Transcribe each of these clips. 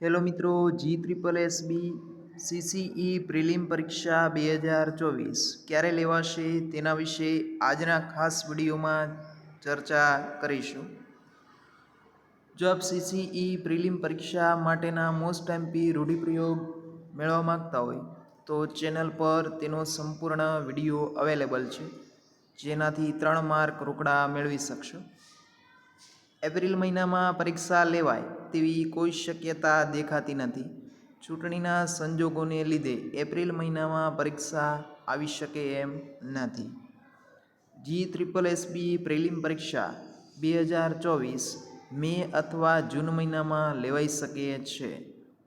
Hello મિત્રો, G triple SB CCE prelim પરીક્ષા બે હજાર ચોવીસ ક્યારે લેવાશે તેના વિશે આજના ખાસ વિડીયોમાં ચર્ચા કરીશું. જો આપ સીસીઈ પ્રિલિમ પરીક્ષા માટેના મોસ્ટ એમપી રૂઢિપ્રયોગ મેળવવા માગતા હોય, તો ચેનલ પર તેનો સંપૂર્ણ વીડિયો અવેલેબલ છે, જેનાથી ત્રણ માર્ક રોકડા મેળવી શકશો. એપ્રિલ મહિનામાં પરીક્ષા લેવાય તેવી કોઈ શક્યતા દેખાતી નથી. ચૂંટણીના સંજોગોને લીધે એપ્રિલ મહિનામાં પરીક્ષા આવી શકે એમ નથી. જી ત્રિપલ એસબી પ્રિલિમ પરીક્ષા બે હજાર ચોવીસ મે અથવા જૂન મહિનામાં લેવાઈ શકે છે.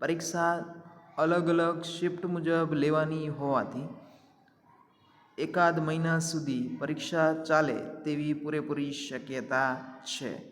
પરીક્ષા અલગ અલગ શિફ્ટ મુજબ લેવાની હોવાથી એકાદ મહિના સુધી પરીક્ષા ચાલે તેવી પૂરેપૂરી શક્યતા છે.